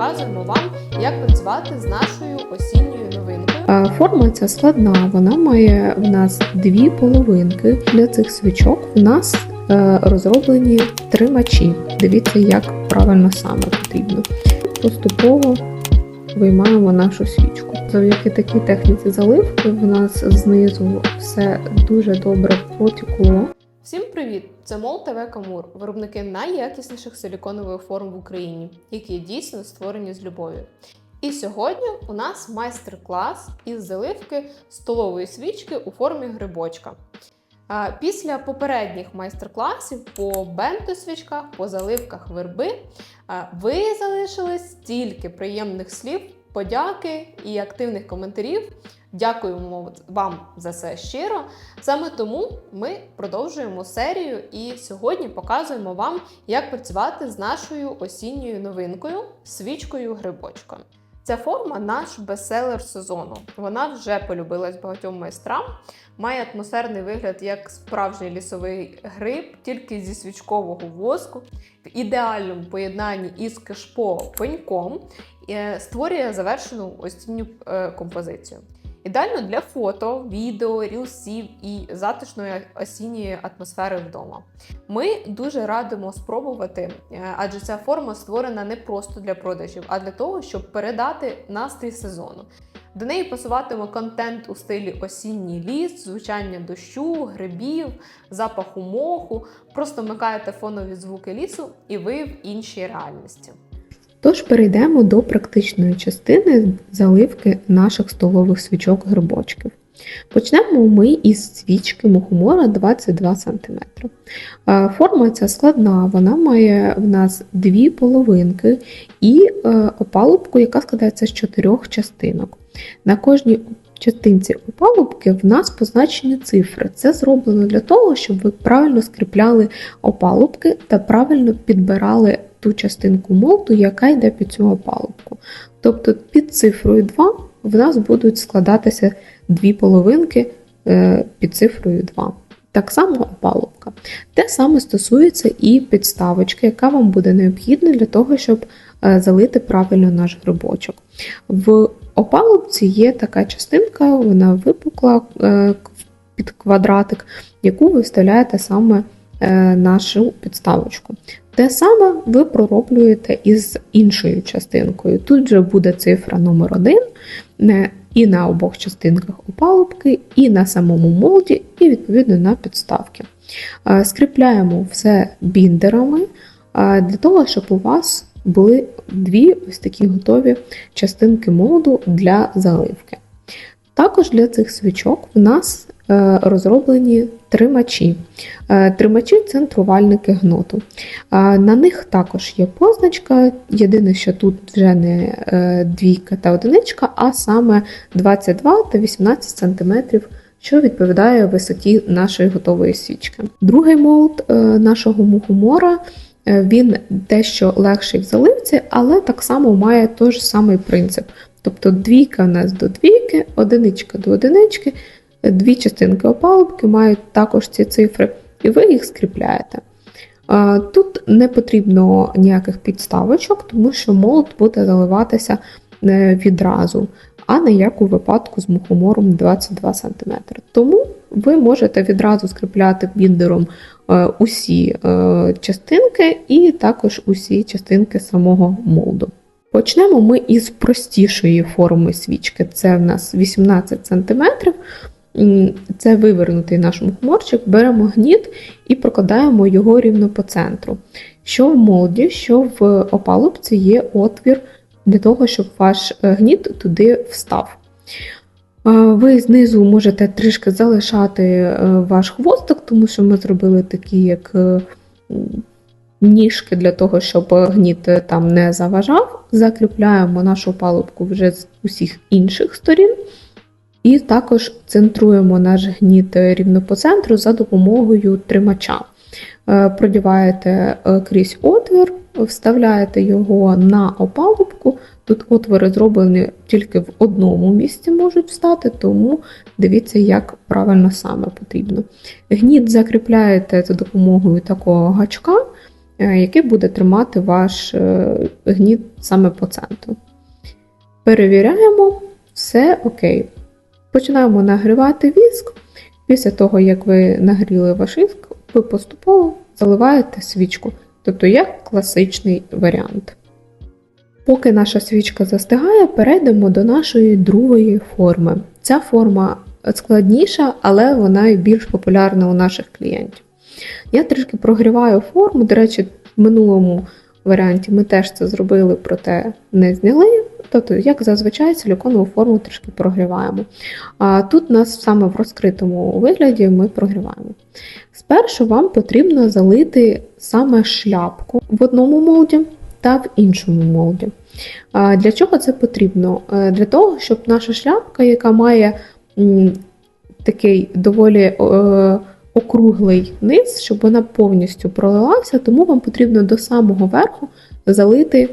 показуємо вам, як працювати з нашою осінньою новинкою. Форма ця складна, вона має в нас дві половинки. Для цих свічок в нас е, розроблені тримачі. Дивіться, як правильно саме потрібно. Поступово виймаємо нашу свічку. Завдяки такій техніці заливки в нас знизу все дуже добре потекло. Всім привіт! Це Мол ТВ Камур, виробники найякісніших силіконових форм в Україні, які дійсно створені з любов'ю. І сьогодні у нас майстер-клас із заливки столової свічки у формі грибочка. Після попередніх майстер-класів по бенто-свічках, по заливках верби, ви залишили стільки приємних слів, подяки і активних коментарів. Дякуємо вам за це щиро. Саме тому ми продовжуємо серію і сьогодні показуємо вам, як працювати з нашою осінньою новинкою свічкою грибочком. Ця форма наш бестселер сезону. Вона вже полюбилась багатьом майстрам. Має атмосферний вигляд як справжній лісовий гриб, тільки зі свічкового воску, в ідеальному поєднанні із кешпо пеньком е, створює завершену осінню е, композицію. Ідеально для фото, відео, рілсів і затишної осінньої атмосфери вдома. Ми дуже радимо спробувати, е, адже ця форма створена не просто для продажів, а для того, щоб передати настрій сезону. До неї пасуватиме контент у стилі осінній ліс, звучання дощу, грибів, запаху моху. Просто вмикаєте фонові звуки лісу, і ви в іншій реальності. Тож перейдемо до практичної частини заливки наших столових свічок грибочків. Почнемо ми із свічки мухомора 22 см. Е, Форма ця складна, вона має в нас дві половинки і е, опалубку, яка складається з чотирьох частинок. На кожній частинці опалубки в нас позначені цифри. Це зроблено для того, щоб ви правильно скріпляли опалубки та правильно підбирали ту частинку молду, яка йде під цю опалубку. Тобто під цифрою 2 в нас будуть складатися дві половинки е, під цифрою 2. Так само опалубка. Те саме стосується і підставочки, яка вам буде необхідна для того, щоб е, залити правильно наш грибочок. В опалубці є така частинка, вона випукла е, під квадратик, яку ви вставляєте саме нашу підставочку. Те саме ви пророблюєте із іншою частинкою. Тут же буде цифра номер 1 і на обох частинках опалубки, і на самому молді, і відповідно на підставки. Е, Скріпляємо все біндерами е, для того, щоб у вас були дві ось такі готові частинки молду для заливки. Також для цих свічок в нас е, розроблені тримачі. Е, Тримачі центрувальники гноту. Е, На них також є позначка. Єдине, що тут вже не е, двійка та одиничка, а саме 22 та 18 см, що відповідає висоті нашої готової свічки. Другий молд е, нашого мухомора. е, Він дещо легший в заливці, але так само має той ж самий принцип. Тобто двійка в нас до двійки, одиничка до одинички, дві частинки опалубки мають також ці цифри, і ви їх скріпляєте. Тут не потрібно ніяких підставочок, тому що молот буде заливатися е, відразу, а не як у випадку з мухомором 22 см. Тому ви можете відразу скріпляти біндером е, усі е, частинки і також усі частинки самого молду. Почнемо ми із простішої форми свічки. Це в нас 18 см. Це вивернутий наш мухоморчик, беремо гніт і прокладаємо його рівно по центру. Що в молді, що в опалубці є отвір для того, щоб ваш е, гніт туди встав. Е, Ви знизу можете трішки залишати е, ваш хвостик, тому що ми зробили такі, як ніжки для того, щоб гніт там не заважав. Закріпляємо нашу палубку вже з усіх інших сторін. І також центруємо наш гніт рівно по центру за допомогою тримача. Е, Продіваєте е, крізь отвір, вставляєте його на опалубку. Тут отвори зроблені тільки в одному місці можуть встати, тому дивіться, як правильно саме потрібно. Гніт закріпляєте за допомогою такого гачка. е, який буде тримати ваш гніт саме по центру. Перевіряємо, все окей. Починаємо нагрівати віск. Після того, як ви нагріли ваш віск, ви поступово заливаєте свічку, тобто як класичний варіант. Поки наша свічка застигає, перейдемо до нашої другої форми. Ця форма складніша, але вона і більш популярна у наших клієнтів. Я трішки прогріваю форму, до речі, в минулому варіанті ми теж це зробили, проте не зняли. Тобто, як зазвичай, силіконову форму трішки прогріваємо. А тут нас саме в розкритому вигляді ми прогріваємо. Спершу вам потрібно залити саме шляпку в одному молді та в іншому молді. А Для чого це потрібно? Е, Для того, щоб наша шляпка, яка має такий доволі округлий низ, щоб вона повністю пролилася, тому вам потрібно до самого верху залити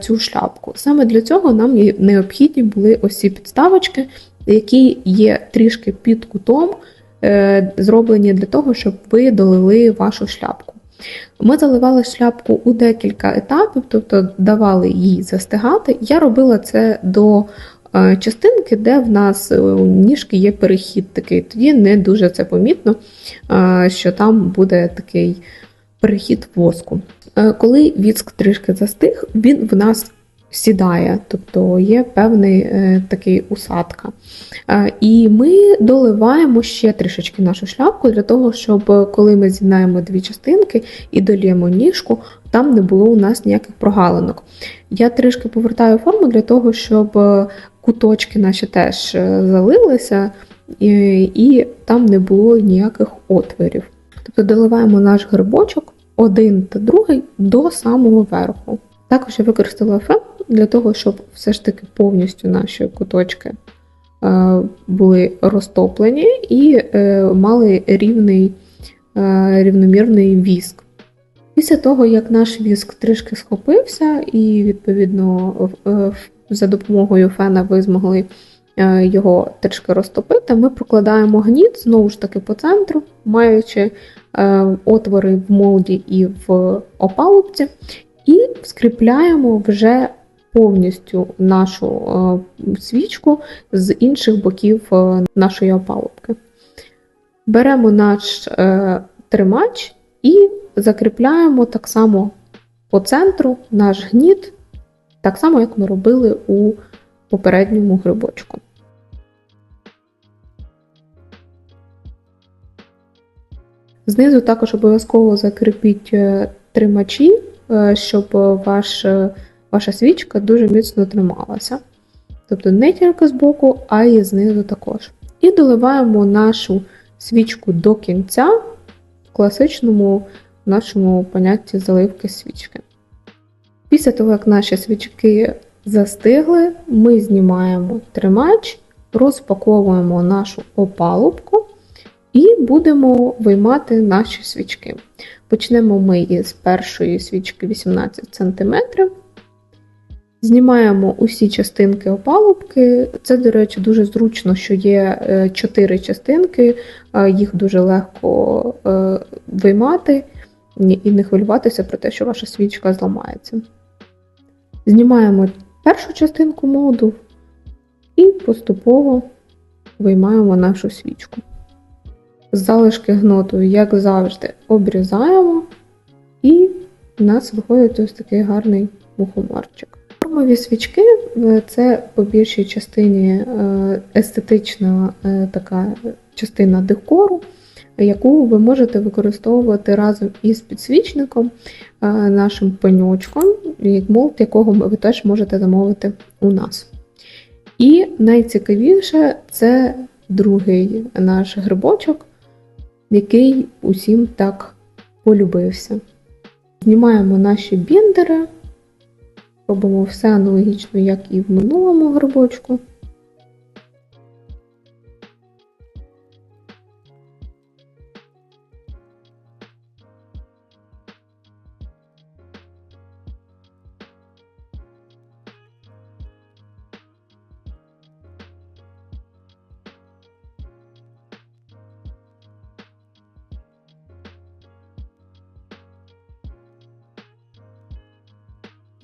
цю шляпку. Саме для цього нам необхідні були ось ці підставочки, які є трішки під кутом, е, зроблені для того, щоб ви долили вашу шляпку. Ми заливали шляпку у декілька етапів, тобто давали їй застигати. Я робила це до е, частинки, де в нас е, у ніжки є перехід такий. Тоді не дуже це помітно, е, що там буде такий перехід воску. Е, Коли віск трішки застиг, він в нас сідає, тобто є певний е, такий усадка. Е, І ми доливаємо ще трішечки нашу шляпку для того, щоб коли ми з'єднаємо дві частинки і доліємо ніжку, там не було у нас ніяких прогалинок. Я трішки повертаю форму для того, щоб куточки наші теж залилися, і там не було ніяких отворів. Тобто доливаємо наш грибочок один та другий до самого верху. Також я використала фен для того, щоб все ж таки повністю наші куточки е, були розтоплені і е, мали рівний, е, рівномірний віск. Після того, як наш віск трішки схопився, і, відповідно, за допомогою фена ви змогли його трішки розтопити, ми прокладаємо гніт знову ж таки по центру, маючи отвори в молді і в опалубці, і скріпляємо вже повністю нашу е, свічку з інших боків е, нашої опалубки. Беремо наш е, тримач і закріпляємо так само по центру наш гніт, так само, як ми робили у попередньому грибочку. Знизу також обов'язково закріпіть е, тримачі, е, щоб ваш, е, ваша свічка дуже міцно трималася. Тобто не тільки збоку, а й знизу також. І доливаємо нашу свічку до кінця в класичному нашому понятті заливки свічки. Після того, як наші свічки застигли, ми знімаємо тримач, розпаковуємо нашу опалубку і будемо виймати наші свічки. Почнемо ми із першої свічки 18 см. Знімаємо усі частинки опалубки. Це, до речі, дуже зручно, що є 4 частинки, е, їх дуже легко е, виймати і не хвилюватися про те, що ваша свічка зламається. Знімаємо першу частинку моду і поступово виймаємо нашу свічку. Залишки гноту, як завжди, обрізаємо, і в нас виходить ось такий гарний мухоморчик. Формові свічки е, це по більшій частині е, естетична е, така частина декору, яку ви можете використовувати разом із підсвічником, нашим пеньочком, як молд, якого ви теж можете замовити у нас. І найцікавіше це другий наш грибочок, який усім так полюбився. Знімаємо наші біндери, робимо все аналогічно, як і в минулому грибочку.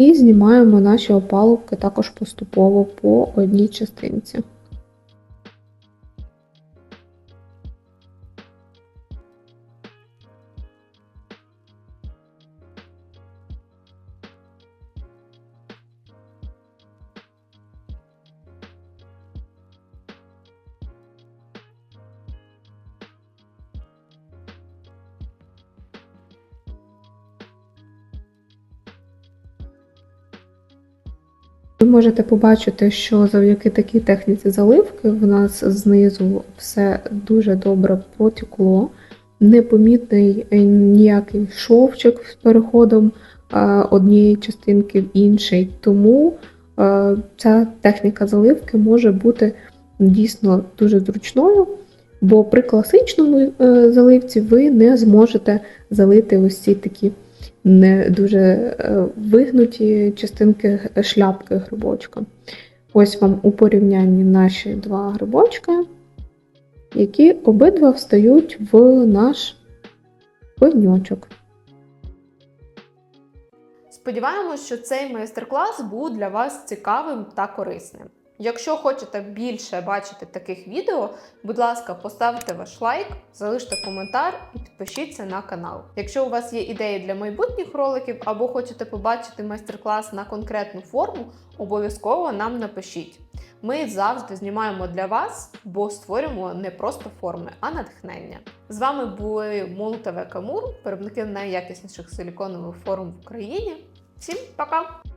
І знімаємо наші опалубки також поступово по одній частинці. Можете побачити, що завдяки такій техніці заливки в нас знизу все дуже добре протекло, непомітний е, ніякий шовчик з переходом е, однієї частинки в інший. Тому е, ця техніка заливки може бути дійсно дуже зручною, бо при класичному заливці ви не зможете залити ось ці такі не дуже е, вигнуті частинки шляпки грибочка. Ось вам у порівнянні наші два грибочка, які обидва встають в наш пеньочок. Сподіваємось, що цей майстер-клас був для вас цікавим та корисним. Якщо хочете більше бачити таких відео, будь ласка, поставте ваш лайк, залиште коментар і підпишіться на канал. Якщо у вас є ідеї для майбутніх роликів або хочете побачити майстер-клас на конкретну форму, обов'язково нам напишіть. Ми завжди знімаємо для вас, бо створюємо не просто форми, а натхнення. З вами були Мол ТВ Камур, виробники найякісніших силіконових форм в Україні. Всім пока!